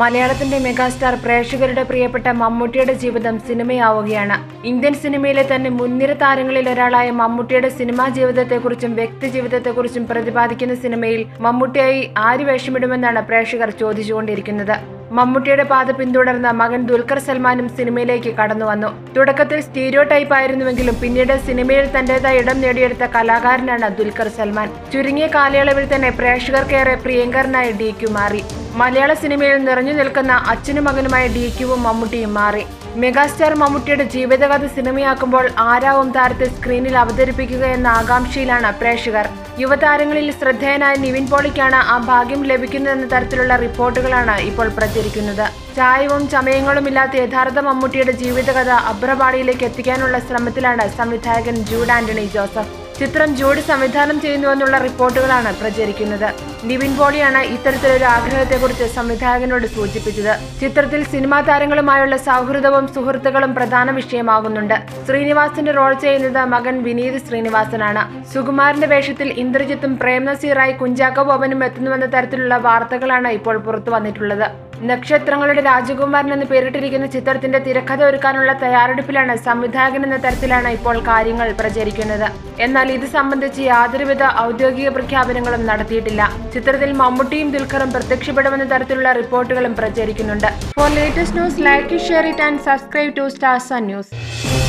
മലയാളത്തിന്റെ മെഗാസ്റ്റാർ പ്രേക്ഷകരുടെ പ്രിയപ്പെട്ട മമ്മൂട്ടിയുടെ ജീവിതം സിനിമയാവുകയാണ്. ഇന്ത്യൻ സിനിമയിലെ തന്നെ മുൻനിര താരങ്ങളിൽ ഒരാളായ മമ്മൂട്ടിയുടെ സിനിമാ ജീവിതത്തെക്കുറിച്ചും വ്യക്തി ജീവിതത്തെക്കുറിച്ചും പ്രതിപാദിക്കുന്ന സിനിമയിൽ മമ്മൂട്ടിയായി ആര് വേഷമിടുമെന്നാണ് പ്രേക്ഷകർ ചോദിച്ചുകൊണ്ടിരിക്കുന്നത്. മമ്മൂട്ടിയുടെ പാത പിന്തുടർന്ന മകൻ ദുൽഖർ സൽമാനും സിനിമയിലേക്ക് കടന്നു വന്നു. തുടക്കത്തിൽ സ്റ്റീരിയോ ടൈപ്പ് ആയിരുന്നുവെങ്കിലും പിന്നീട് സിനിമയിൽ തന്റേതായ ഇടം നേടിയെടുത്ത കലാകാരനാണ് ദുൽഖർ സൽമാൻ. ചുരുങ്ങിയ കാലയളവിൽ തന്നെ പ്രേക്ഷകർക്കേറെ പ്രിയങ്കരനായ ഡി മാറി. മലയാള സിനിമയിൽ നിറഞ്ഞു നിൽക്കുന്ന അച്ഛനും മകനുമായ ഡി ക്യുവും മമ്മൂട്ടിയും മാറി. മെഗാസ്റ്റാർ മമ്മൂട്ടിയുടെ ജീവിതകഥ സിനിമയാക്കുമ്പോൾ ആരാവും താരത്തെ സ്ക്രീനിൽ അവതരിപ്പിക്കുക എന്ന ആകാംക്ഷയിലാണ് പ്രേക്ഷകർ. യുവതാരങ്ങളിൽ ശ്രദ്ധേയനായ നിവിൻ പോളിക്കാണ് ആ ഭാഗ്യം ലഭിക്കുന്നതെന്ന തരത്തിലുള്ള റിപ്പോർട്ടുകളാണ് ഇപ്പോൾ പ്രചരിക്കുന്നത്. ചായവും ചമയങ്ങളും ഇല്ലാത്ത യഥാർത്ഥ മമ്മൂട്ടിയുടെ ജീവിതകഥ അഭ്രപാടിയിലേക്ക് എത്തിക്കാനുള്ള ശ്രമത്തിലാണ് സംവിധായകൻ ജൂഡ് ആന്റണി ജോസഫ്. ചിത്രം ജോഡി സംവിധാനം ചെയ്യുന്നുവെന്നുള്ള റിപ്പോർട്ടുകളാണ് പ്രചരിക്കുന്നത്. നിവിൻ പോളിയാണ് ഇത്തരത്തിലൊരു ആഗ്രഹത്തെക്കുറിച്ച് സംവിധായകനോട് സൂചിപ്പിച്ചത്. ചിത്രത്തിൽ സിനിമാ താരങ്ങളുമായുള്ള സൗഹൃദവും സുഹൃത്തുക്കളും പ്രധാന വിഷയമാകുന്നുണ്ട്. ശ്രീനിവാസിന്റെ റോൾ ചെയ്യുന്നത് മകൻ വിനീത് ശ്രീനിവാസനാണ്. സുകുമാരന്റെ വേഷത്തിൽ ഇന്ദ്രജിത്തും പ്രേംനസീറായി കുഞ്ചാക്കോ ബോബനും എത്തുന്നുവെന്ന തരത്തിലുള്ള വാർത്തകളാണ് ഇപ്പോൾ പുറത്തു വന്നിട്ടുള്ളത്. നക്ഷത്രങ്ങളുടെ രാജകുമാരൻ എന്ന് പേരിട്ടിരിക്കുന്ന ചിത്രത്തിന്റെ തിരക്കഥ ഒരുക്കാനുള്ള തയ്യാറെടുപ്പിലാണ് സംവിധായകൻ എന്ന തരത്തിലാണ് ഇപ്പോൾ കാര്യങ്ങൾ പ്രചരിക്കുന്നത്. എന്നാൽ ഇത് സംബന്ധിച്ച് യാതൊരുവിധ ഔദ്യോഗിക പ്രഖ്യാപനങ്ങളും നടത്തിയിട്ടില്ല. ചിത്രത്തിൽ മമ്മൂട്ടിയും ദുൽഖറും പ്രത്യക്ഷപ്പെടുമെന്ന തരത്തിലുള്ള റിപ്പോർട്ടുകളും പ്രചരിക്കുന്നുണ്ട്. For latest news like share it and subscribe to Stars News